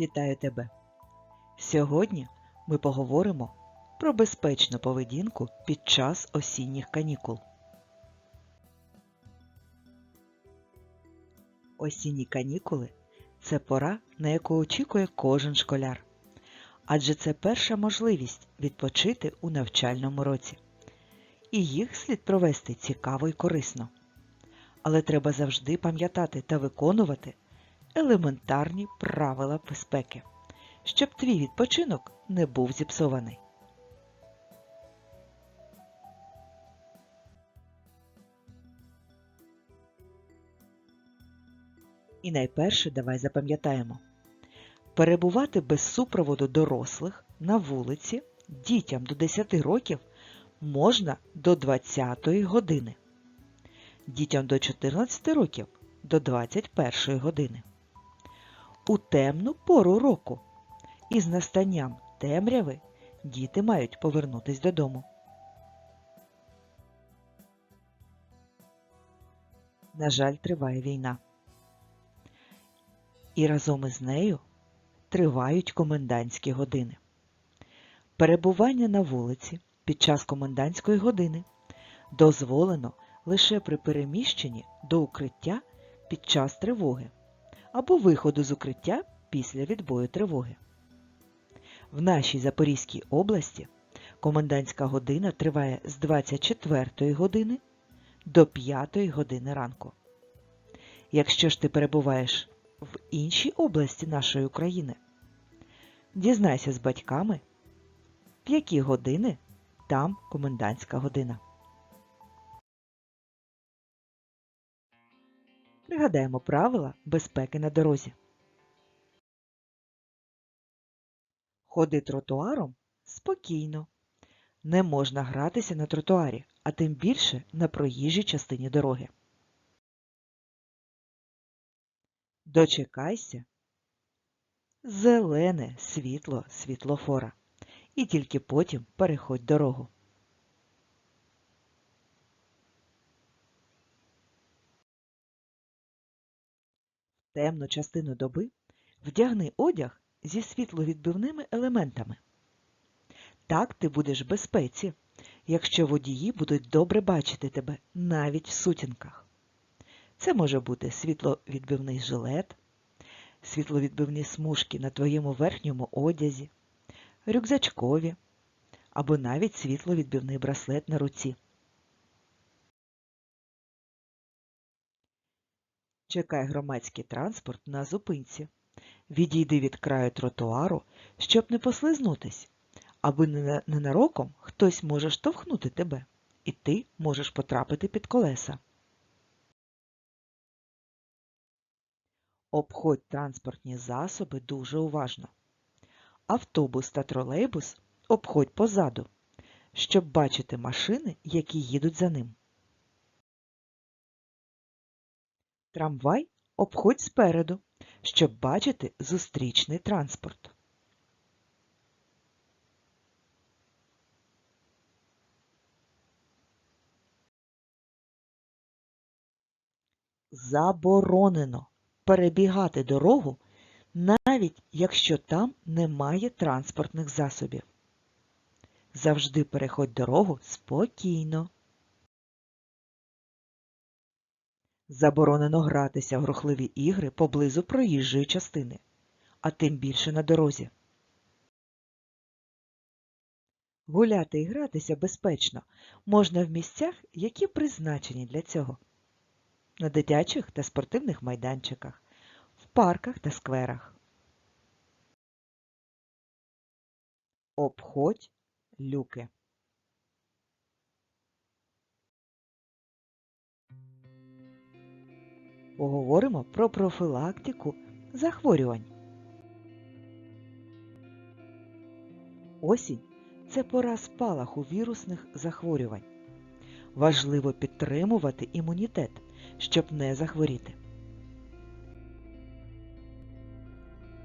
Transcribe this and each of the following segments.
Вітаю тебе! Сьогодні ми поговоримо про безпечну поведінку під час осінніх канікул. Осінні канікули це пора, на яку очікує кожен школяр. Адже це перша можливість відпочити у навчальному році. І їх слід провести цікаво і корисно. Але треба завжди пам'ятати та виконувати елементарні правила безпеки, щоб твій відпочинок не був зіпсований. І найперше давай запам'ятаємо. Перебувати без супроводу дорослих на вулиці дітям до 10 років можна до 20 години, дітям до 14 років до 21 години. У темну пору року із настанням темряви діти мають повернутись додому. На жаль, триває війна. І разом із нею тривають комендантські години. Перебування на вулиці під час комендантської години дозволено лише при переміщенні до укриття під час тривоги або виходу з укриття після відбою тривоги. В нашій Запорізькій області комендантська година триває з 24 години до 5 години ранку. Якщо ж ти перебуваєш в іншій області нашої України, дізнайся з батьками, в які години там комендантська година. Пригадаємо правила безпеки на дорозі. Ходи тротуаром спокійно. Не можна гратися на тротуарі, а тим більше на проїжджій частині дороги. Дочекайся зелене світло світлофора і тільки потім переходь дорогу. Темну частину доби вдягни одяг зі світловідбивними елементами. Так ти будеш в безпеці, якщо водії будуть добре бачити тебе навіть в сутінках. Це може бути світловідбивний жилет, світловідбивні смужки на твоєму верхньому одязі, рюкзачкові або навіть світловідбивний браслет на руці. Чекай громадський транспорт на зупинці. Відійди від краю тротуару, щоб не послизнутись, аби ненароком хтось може штовхнути тебе, і ти можеш потрапити під колеса. Обходь транспортні засоби дуже уважно. Автобус та тролейбус обходь позаду, щоб бачити машини, які їдуть за ним. Трамвай обходь спереду, щоб бачити зустрічний транспорт. Заборонено перебігати дорогу, навіть якщо там немає транспортних засобів. Завжди переходь дорогу спокійно. Заборонено гратися в рухливі ігри поблизу проїжджої частини, а тим більше на дорозі. Гуляти і гратися безпечно можна в місцях, які призначені для цього. На дитячих та спортивних майданчиках, в парках та скверах. Обходь люки. Поговоримо про профілактику захворювань. Осінь це пора спалаху вірусних захворювань. Важливо підтримувати імунітет, щоб не захворіти.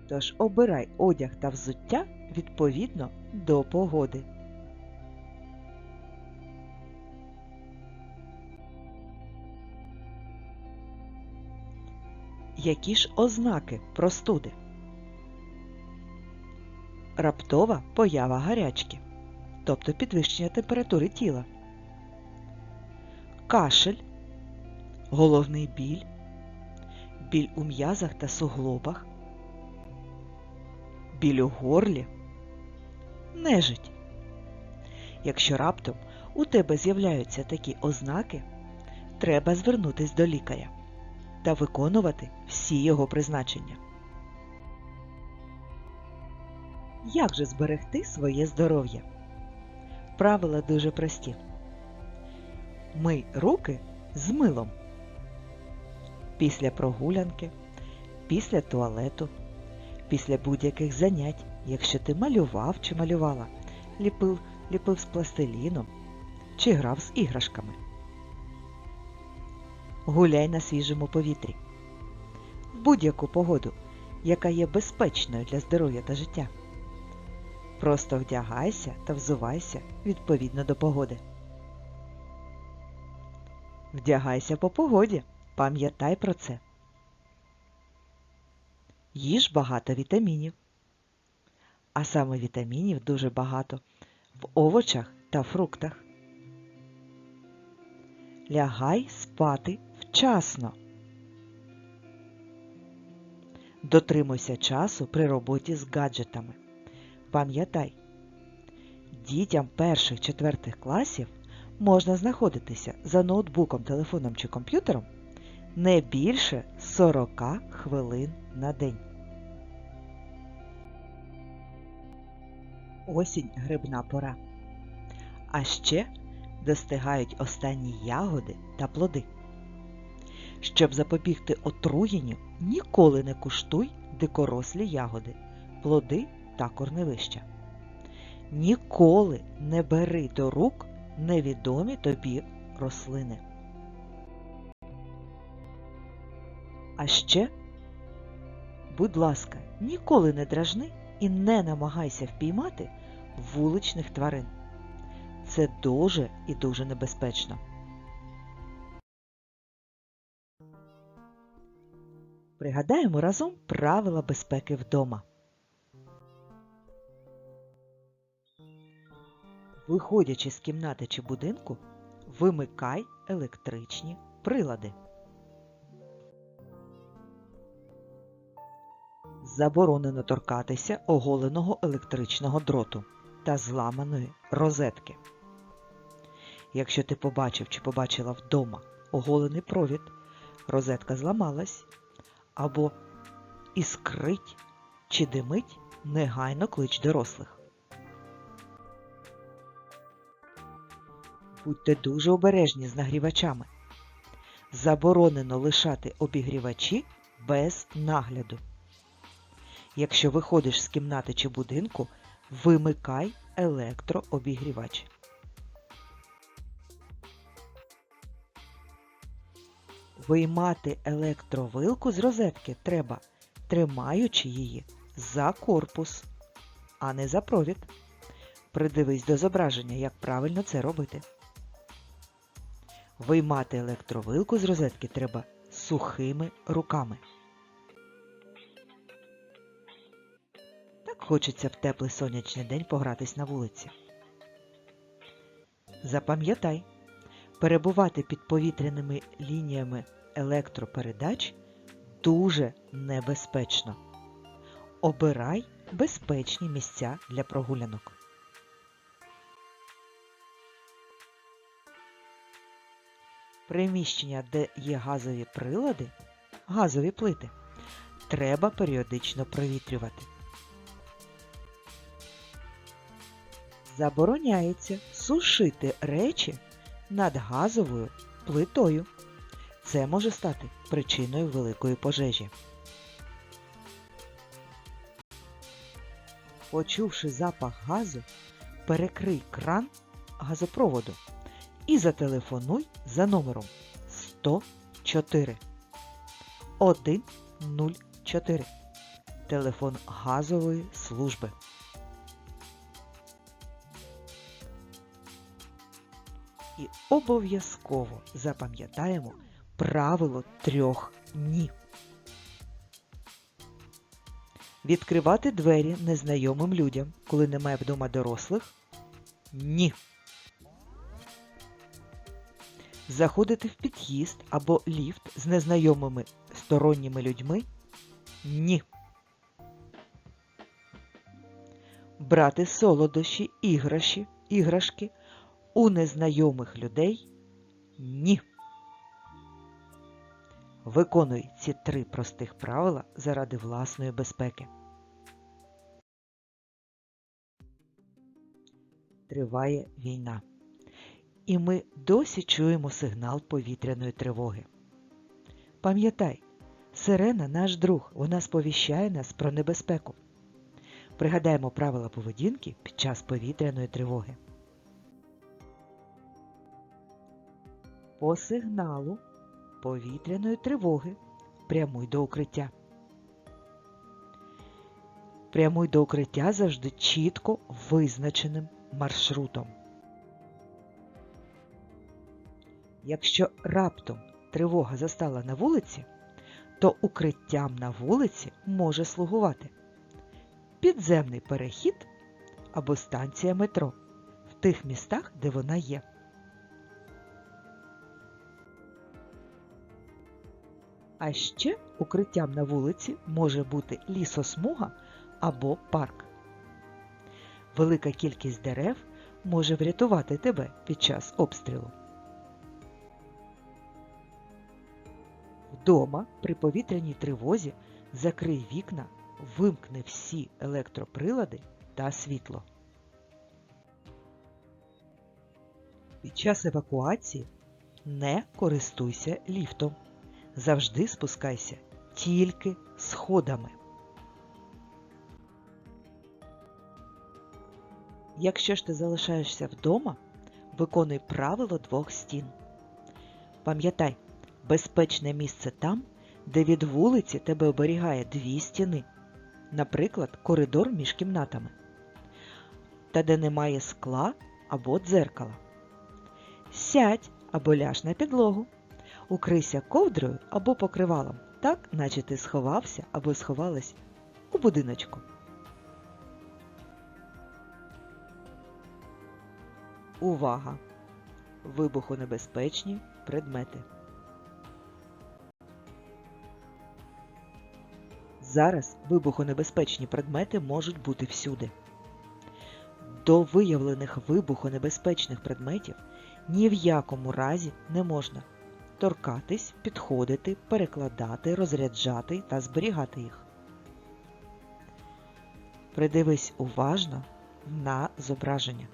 Тож обирай одяг та взуття відповідно до погоди. Які ж ознаки простуди? раптова поява гарячки, тобто підвищення температури тіла, кашель, головний біль, біль у м'язах та суглобах, біль у горлі, нежить. Якщо раптом у тебе з'являються такі ознаки, треба звернутись до лікаря та виконувати всі його призначення. Як же зберегти своє здоров'я? Правила дуже прості. Мий руки з милом. Після прогулянки, після туалету, після будь-яких занять, якщо ти малював чи малювала, ліпив, ліпив з пластиліном чи грав з іграшками. Гуляй на свіжому повітрі. В будь-яку погоду, яка є безпечною для здоров'я та життя. Просто вдягайся та взувайся відповідно до погоди. Вдягайся по погоді, пам'ятай про це. Їж багато вітамінів. А саме вітамінів дуже багато в овочах та фруктах. Лягай спати вчасно. Дотримуйся часу при роботі з гаджетами. Пам'ятай, дітям перших четвертих класів можна знаходитися за ноутбуком, телефоном чи комп'ютером не більше 40 хвилин на день. Осінь грибна пора. А ще достигають останні ягоди та плоди. Щоб запобігти отруєнню, ніколи не куштуй дикорослі ягоди, плоди та корневища. Ніколи не бери до рук невідомі тобі рослини. А ще, будь ласка, ніколи не дражни і не намагайся впіймати вуличних тварин. Це дуже і дуже небезпечно. Пригадаємо разом правила безпеки вдома. Виходячи з кімнати чи будинку, вимикай електричні прилади. Заборонено торкатися оголеного електричного дроту та зламаної розетки. Якщо ти побачив чи побачила вдома оголений провід, розетка зламалась або іскрить чи димить, негайно клич дорослих. Будьте дуже обережні з нагрівачами. Заборонено лишати обігрівачі без нагляду. Якщо виходиш з кімнати чи будинку, вимикай електрообігрівач. Виймати електровилку з розетки треба, тримаючи її за корпус, а не за провід. Придивись до зображення, як правильно це робити. Виймати електровилку з розетки треба сухими руками. Так хочеться в теплий сонячний день погратись на вулиці. Запам'ятай, перебувати під повітряними лініями електропередач дуже небезпечно. Обирай безпечні місця для прогулянок. Приміщення, де є газові прилади, газові плити, треба періодично провітрювати. Забороняється сушити речі над газовою плитою. Це може стати причиною великої пожежі. Почувши запах газу, перекрий кран газопроводу і зателефонуй за номером 104 104 телефон газової служби. І обов'язково запам'ятаємо правило трьох ні. Відкривати двері незнайомим людям, коли немає вдома дорослих? Ні. Заходити в під'їзд або ліфт з незнайомими сторонніми людьми? Ні. Брати солодощі, іграші, іграшки у незнайомих людей? Ні. Виконуй ці три простих правила заради власної безпеки. Триває війна. І ми досі чуємо сигнал повітряної тривоги. Пам'ятай, сирена наш друг, вона сповіщає нас про небезпеку. Пригадаємо правила поведінки під час повітряної тривоги. По сигналу повітряної тривоги прямуй до укриття. Прямуй до укриття завжди чітко визначеним маршрутом. Якщо раптом тривога застала на вулиці, то укриттям на вулиці може слугувати підземний перехід або станція метро в тих містах, де вона є. А ще укриттям на вулиці може бути лісосмуга або парк. Велика кількість дерев може врятувати тебе під час обстрілу. Вдома при повітряній тривозі закрий вікна, вимкни всі електроприлади та світло. Під час евакуації не користуйся ліфтом. Завжди спускайся тільки сходами. Якщо ж ти залишаєшся вдома, виконуй правило двох стін. Пам'ятай, безпечне місце там, де від вулиці тебе оберігає дві стіни, наприклад, коридор між кімнатами, та де немає скла або дзеркала. Сядь або ляж на підлогу. Укрийся ковдрою або покривалом, так, наче ти сховався або сховалась у будиночку. Увага! Вибухонебезпечні предмети. Зараз вибухонебезпечні предмети можуть бути всюди. До виявлених вибухонебезпечних предметів ні в якому разі не можна торкатись, підходити, перекладати, розряджати та зберігати їх. Придивись уважно на зображення.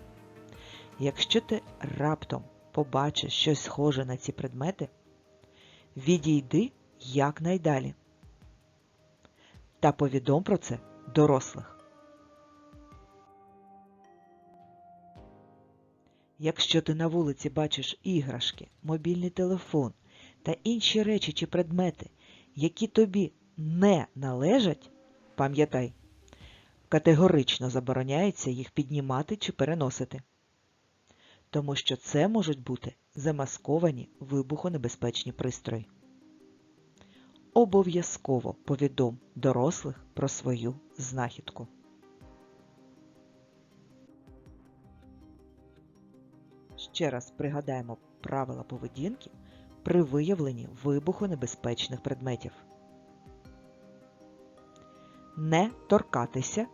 Якщо ти раптом побачиш щось схоже на ці предмети, відійди якнайдалі та повідом про це дорослих. Якщо ти на вулиці бачиш іграшки, мобільний телефон та інші речі чи предмети, які тобі не належать, пам'ятай, категорично забороняється їх піднімати чи переносити, тому що це можуть бути замасковані вибухонебезпечні пристрої. Обов'язково повідом дорослих про свою знахідку. Ще раз пригадаємо правила поведінки при виявленні вибухонебезпечних предметів. Не торкатися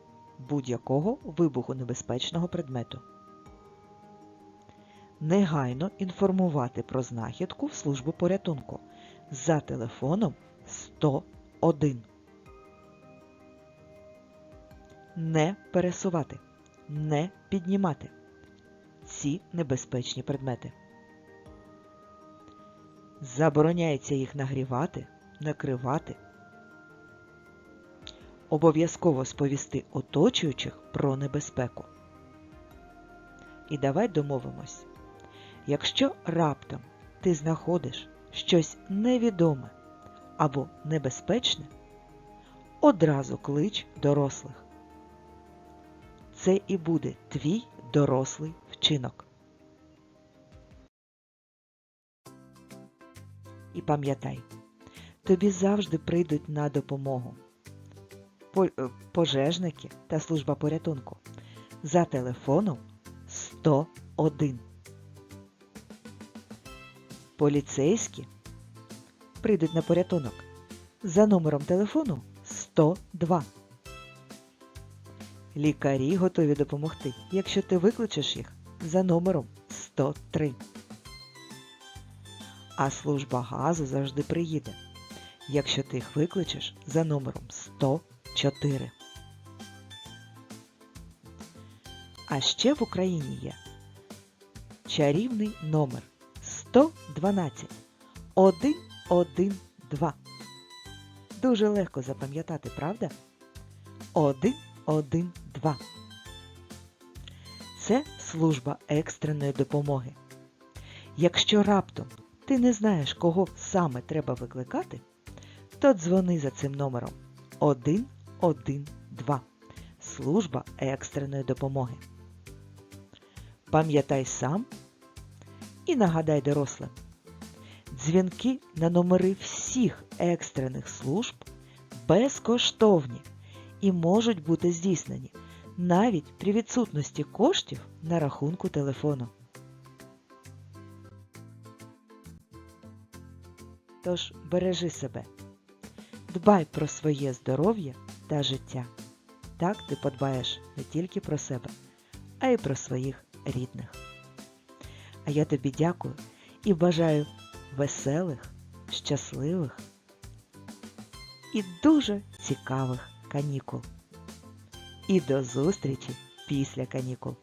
будь-якого вибухонебезпечного предмету. Негайно інформувати про знахідку в службу порятунку за телефоном 101. Не пересувати. Не піднімати ці небезпечні предмети. Забороняється їх нагрівати, накривати. Обов'язково сповісти оточуючих про небезпеку. І давай домовимось. Якщо раптом ти знаходиш щось невідоме або небезпечне, одразу клич дорослих. Це і буде твій дорослий вчинок. І пам'ятай, тобі завжди прийдуть на допомогу. е, пожежники та служба порятунку за телефоном 101. Поліцейські прийдуть на порятунок за номером телефону 102. Лікарі готові допомогти, якщо ти викличеш їх за номером 103. А служба газу завжди приїде, якщо ти їх викличеш за номером 104. А ще в Україні є чарівний номер 112 112. Дуже легко запам'ятати, правда? 112. Це служба екстреної допомоги. Якщо раптом ти не знаєш, кого саме треба викликати, то дзвони за цим номером 112. Служба екстреної допомоги. Пам'ятай сам і нагадай дорослим. Дзвінки на номери всіх екстрених служб безкоштовні і можуть бути здійснені навіть при відсутності коштів на рахунку телефону. Тож бережи себе, дбай про своє здоров'я та життя. Так ти подбаєш не тільки про себе, а й про своїх рідних. А я тобі дякую і бажаю веселих, щасливих і дуже цікавих канікул. І до зустрічі після канікул.